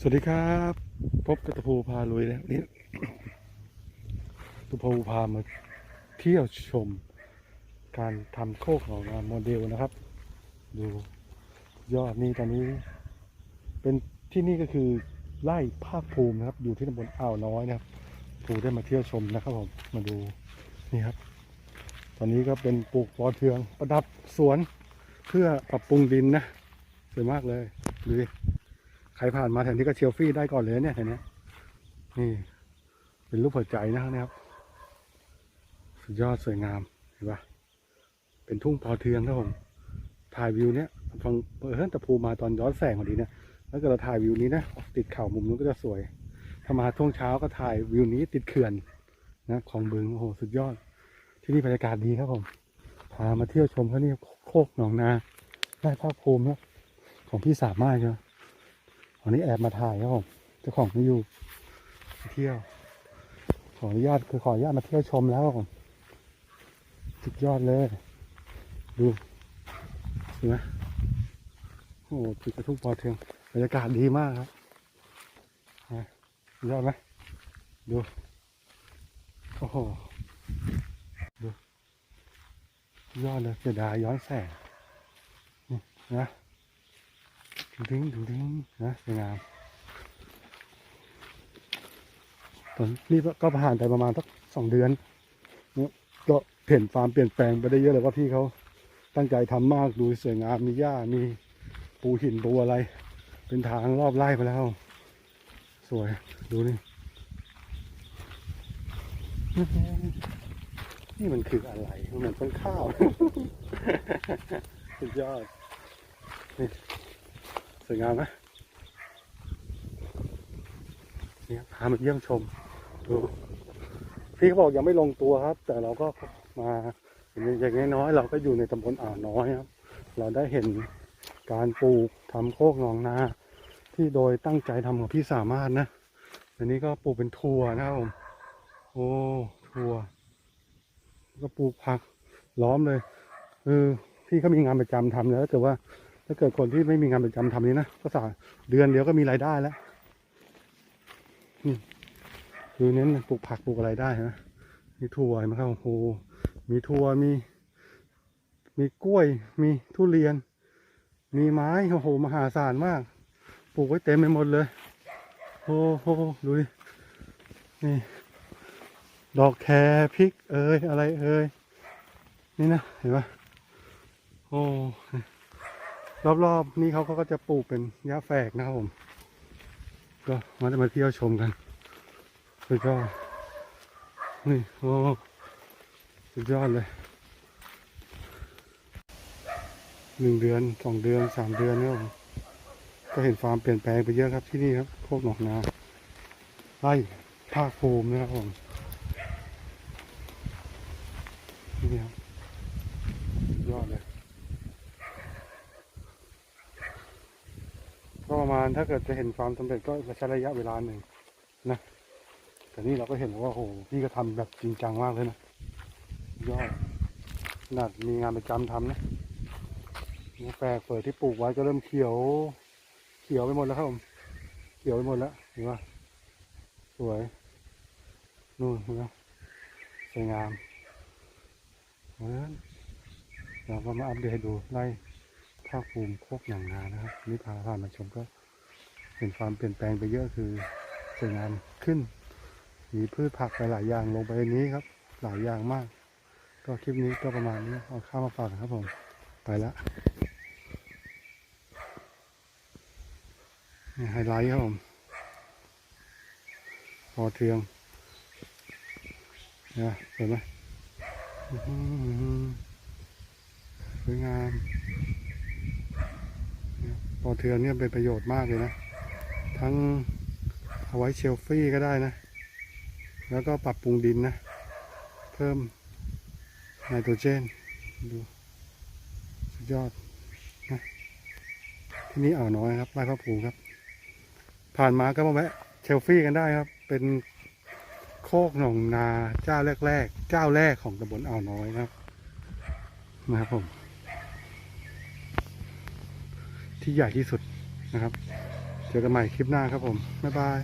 สวัสดีครับ พบกับตะพูพาลุยแล้วนี่ตะพูพามาเที่ยวชม การทำโคกของงานโมเดลนะครับ ดูยอดนี่ตอนนี้ เป็นที่นี่ก็คือไร่ภาคภูมินะครับ อยู่ที่ตำบลอ่าวน้อยนะครับผูได้มาเที่ยวชมนะครับผมมาดูนี่ครับ ตอนนี้ก็เป็นปลูกปอเทือง ประดับสวนเพื่อปรับปรุงดินนะสวยมากเลยดูดิ ใครผ่านมาแถวนี้ก็เชลฟี่ได้ก่อนเลยเนี่ยเห็นไหมนี่ เป็นรูปหัวใจนะครับ สุดยอดสวยงามเห็นปะเป็นทุ่งพอเทืองครับผมถ่ายวิวเนี้ยฟังเปิดเฮิร์นตะพูมาตอนย้อนแสงพอดีเนี่ยแล้วก็เราถ่ายวิวนี้นะติดเข่ามุมนู้นก็จะสวยถ้ามาช่วงเช้าก็ถ่ายวิวนี้ติดเขื่อนนะของบึงโอ้โหสุดยอด ที่นี่บรรยากาศดีครับผมพามาเที่ยวชมเขานี่โคกหนองนาได้ภาคภูมินะของพี่สามารถใช่ไหม วันนี้แอบมาถ่ายครับผมเจ้าของไม่อยู่เที่ยว ขออนุญาตคือขออนุญาตมาเที่ยวชมแล้วครับผมสุดยอดเลย ดูเห็นไหมโอ้โหจุดกระทุ่งปอเทืองบรรยากาศดีมากครับยอดไหมดู โอ้โห ดู ยอดเลยเสียดายย้อนแสงนี่นะ ดึงดึงดึงนะสวยงามตอนนี้ก็ผ่านไปประมาณสักสองเดือนเนี่ยก็เห็นฟาร์มเปลี่ยนแปลงไปได้เยอะเลยว่าพี่เขาตั้งใจทำมากดูสวยงามมีหญ้ามีปูหินปูอะไร เป็นทางรอบไร่ไปแล้ว สวยดูนี่นี่มันคืออะไรมันเหมือนข้าว สุดยอด สวยงามไหมเนี่ยพามาเยี่ยมชมดูพี่เขาบอกยังไม่ลงตัวครับ แต่เราก็มาอย่างน้อยๆเราก็อยู่ในตำบลอ่าวน้อยครับ เราได้เห็นการปลูกทำโคกหนองนา ที่โดยตั้งใจทำของพี่สามารถนะ อันนี้ก็ปลูกเป็นถั่วนะครับผมโอ้ถั่วก็ปลูกผักล้อมเลยเออพี่เขามีงานประจำทำแล้วแต่ว่า ถ้าเกิดคนที่ไม่มีงานประจำทำนี้นะก็สาเดือนเดียวก็มีรายได้แล้วนี่คือเน้นปลูกผักปลูกอะไรได้นะมีถั่วเห็นไหมครับโอ้โหมีถั่วมี มีกล้วย มีทุเรียน มีไม้โอ้โหมหาศาลมาก ปลูกไว้เต็มไปหมดเลยโอ้โหดูดินี่ดอกแครพริกเอ้ยอะไรเอ้ยนี่นะเห็นปะโอ้ รอบๆนี่เขาก็จะปลูกเป็นหญ้าแฝกนะครับผม ก็มาจะมาเที่ยวชมกันสุดยอดนี่โอ้สุดยอดเลยหนึ่งเดือนสองเดือนสามเดือนเนี่ยผมก็เห็นฟาร์มเปลี่ยนแปลงไปเยอะครับที่นี่ครับโคกหนองนาไร่ภาคภูมินะครับผมนี่ครับสุดยอดเลย ประมาณถ้าเกิดจะเห็นความสำเร็จก็จะใช้ระยะเวลาหนึ่งนะแต่นี่เราก็เห็นว่าโอ้โหพี่ก็ทำแบบจริงจังมากเลยนะยอดขนาดมีงานประจำทำนะนี่แปลกเปิดที่ปลูกไว้ก็เริ่มเขียว เขียวไปหมดแล้วครับผมเขียวไปหมดแล้วเห็นปะสวยนู่นนะสวยงามเพราะฉะนั้นเราก็มาอัปเดตดูไล่ ภาคภูมิโคกหนังนานะครับนี่พาผ่านมาชมก็เห็นความเปลี่ยนแปลงไปเยอะคือสวยงามขึ้น มีพืชผักไปหลายอย่างลงไปนี้ครับ หลายอย่างมาก ก็คลิปนี้ก็ประมาณนี้เอาข้าวมาฝากครับผม ไปละนี่ไฮไลท์ครับผมพอเทืองนะเห็นไหมอื้อหือสวยงาม อเทืองเนี่ยเป็นประโยชน์มากเลยนะ ทั้งเอาไว้เชลฟี่ก็ได้นะ แล้วก็ปรับปรุงดินนะ เพิ่มไนโตรเจนดูสุดยอดนะที่นี่อ่าวน้อยครับไร่พระภูครับ ผ่านมาก็มาแวะเชลฟี่กันได้ครับ เป็นโคกหนองนาเจ้าแรกๆ เจ้าแรกของตำบลอ่าวน้อยนะครับนะครับผม ที่ใหญ่ที่สุดนะครับ เจอกันใหม่คลิปหน้าครับผม บ๊ายบาย